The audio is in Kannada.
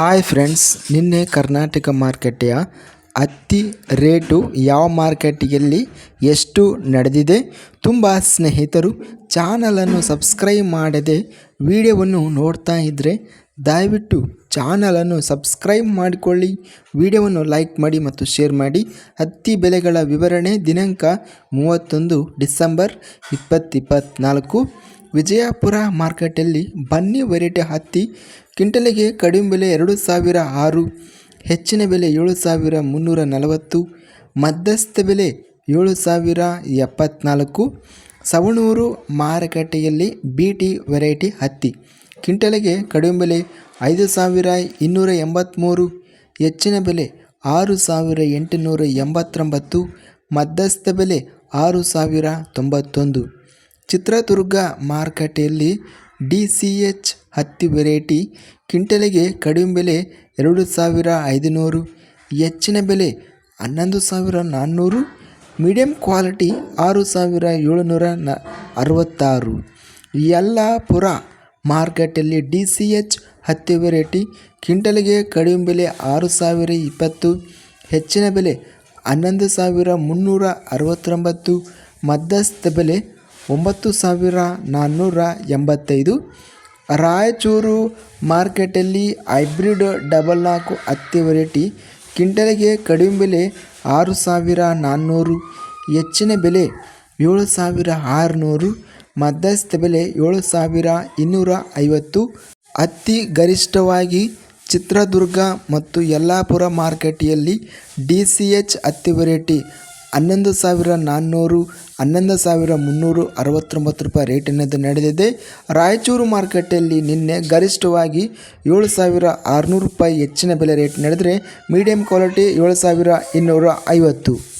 ಹಾಯ್ ಫ್ರೆಂಡ್ಸ್ ನಿನ್ನೆ ಕರ್ನಾಟಕ ಮಾರ್ಕೆಟೆಯ ಹತ್ತಿ ರೇಟು ಯಾವ ಮಾರ್ಕೆಟಿಯಲ್ಲಿ ಎಷ್ಟು ನಡೆದಿದೆ ತುಂಬ ಸ್ನೇಹಿತರು ಚಾನಲನ್ನು ಸಬ್ಸ್ಕ್ರೈಬ್ ಮಾಡದೆ ವಿಡಿಯೋವನ್ನು ನೋಡ್ತಾ ಇದ್ದರೆ ದಯವಿಟ್ಟು ಚಾನಲನ್ನು ಸಬ್ಸ್ಕ್ರೈಬ್ ಮಾಡಿಕೊಳ್ಳಿ, ವಿಡಿಯೋವನ್ನು ಲೈಕ್ ಮಾಡಿ ಮತ್ತು ಶೇರ್ ಮಾಡಿ. ಹತ್ತಿ ಬೆಲೆಗಳ ವಿವರಣೆ ದಿನಾಂಕ ಮೂವತ್ತೊಂದು ಡಿಸೆಂಬರ್ ಇಪ್ಪತ್ತಿಪ್ಪತ್ತ್ನಾಲ್ಕು ವಿಜಯಪುರ ಮಾರ್ಕೆಟಲ್ಲಿ ಬನ್ನಿ ವೆರೈಟಿ ಹತ್ತಿ, ಕ್ವಿಂಟಲಿಗೆ ಕಡಿಮೆ ಬೆಲೆ ಎರಡು ಸಾವಿರ ಆರು, ಹೆಚ್ಚಿನ ಬೆಲೆ ಏಳು ಸಾವಿರ ಮುನ್ನೂರ ನಲವತ್ತು, ಮಧ್ಯಸ್ಥ ಬೆಲೆ ಏಳು ಸಾವಿರ ಎಪ್ಪತ್ತ್ನಾಲ್ಕು ಸವಣೂರು ಮಾರುಕಟ್ಟೆಯಲ್ಲಿ ಬಿ ಟಿ ವೆರೈಟಿ ಹತ್ತಿ, ಕ್ವಿಂಟಲಿಗೆ ಕಡಿಮೆ ಬೆಲೆ ಐದು ಸಾವಿರ ಇನ್ನೂರ ಎಂಬತ್ತ್ಮೂರು ಹೆಚ್ಚಿನ ಬೆಲೆ ಆರು ಸಾವಿರ ಎಂಟುನೂರ ಎಂಬತ್ತೊಂಬತ್ತು, ಮಧ್ಯಸ್ಥ ಬೆಲೆ ಆರು ಸಾವಿರ ತೊಂಬತ್ತೊಂದು. ಚಿತ್ರದುರ್ಗ ಮಾರುಕಟ್ಟೆಯಲ್ಲಿ ಡಿ ಸಿ ಎಚ್ ಹತ್ತಿ ವೆರೈಟಿ, ಕ್ವಿಂಟಲಿಗೆ ಕಡಿಮೆ ಬೆಲೆ ಎರಡು ಸಾವಿರ ಐದುನೂರು, ಹೆಚ್ಚಿನ ಬೆಲೆ ಹನ್ನೊಂದು ಸಾವಿರ ನಾನ್ನೂರು, ಮೀಡಿಯಂ ಕ್ವಾಲಿಟಿ ಆರು ಸಾವಿರ ಏಳುನೂರ ನ ಅರವತ್ತಾರು ಯಲ್ಲಾಪುರ ಮಾರ್ಕೆಟಲ್ಲಿ ಡಿ ಸಿ ಎಚ್ ಹತ್ತಿ ವೆರೈಟಿ, ಕ್ವಿಂಟಲಿಗೆ ಕಡಿಮೆ ಬೆಲೆ ಆರು ಸಾವಿರ ಇಪ್ಪತ್ತು, ಹೆಚ್ಚಿನ ಬೆಲೆ ಹನ್ನೊಂದು ಸಾವಿರ ಮುನ್ನೂರ ಅರವತ್ತೊಂಬತ್ತು, ಮಧ್ಯಸ್ಥ ಬೆಲೆ ಒಂಬತ್ತು ಸಾವಿರ ನಾನ್ನೂರ ಎಂಬತ್ತೈದು. ರಾಯಚೂರು ಮಾರ್ಕೆಟಲ್ಲಿ ಹೈಬ್ರಿಡ್ ಡಬಲ್ ನಾಲ್ಕು ಹತ್ತಿ ವೆರೈಟಿ. ಕ್ವಿಂಟಲ್ಗೆ ಕಡಿಮೆ ಬೆಲೆ ಆರು ಸಾವಿರ ನಾನ್ನೂರು. ಹೆಚ್ಚಿನ ಬೆಲೆ ಏಳು ಸಾವಿರ ಆರುನೂರು. ಮಧ್ಯಸ್ಥ ಬೆಲೆ ಏಳು ಸಾವಿರ ಇನ್ನೂರ ಐವತ್ತು. ಅತಿ ಗರಿಷ್ಠವಾಗಿ ಚಿತ್ರದುರ್ಗ ಮತ್ತು ಯಲ್ಲಾಪುರ ಮಾರ್ಕೆಟಿಯಲ್ಲಿ ಡಿ ಸಿ ಎಚ್ ಹತ್ತಿ ವೆರೈಟಿ ಹನ್ನೊಂದು ಸಾವಿರ ನಾನ್ನೂರು, ಹನ್ನೊಂದು ಸಾವಿರ ಮುನ್ನೂರು ಅರವತ್ತೊಂಬತ್ತು ರೂಪಾಯಿ ರೇಟಿನದ್ದು ನಡೆದಿದೆ. ರಾಯಚೂರು ಮಾರುಕಟ್ಟೆಯಲ್ಲಿ ನಿನ್ನೆ ಗರಿಷ್ಠವಾಗಿ ಏಳು ಸಾವಿರ ಆರುನೂರು ರೂಪಾಯಿ ಹೆಚ್ಚಿನ ಬೆಲೆ ರೇಟ್ ನಡೆದರೆ, ಮೀಡಿಯಂ ಕ್ವಾಲಿಟಿ ಏಳು ಸಾವಿರ ಇನ್ನೂರ ಐವತ್ತು.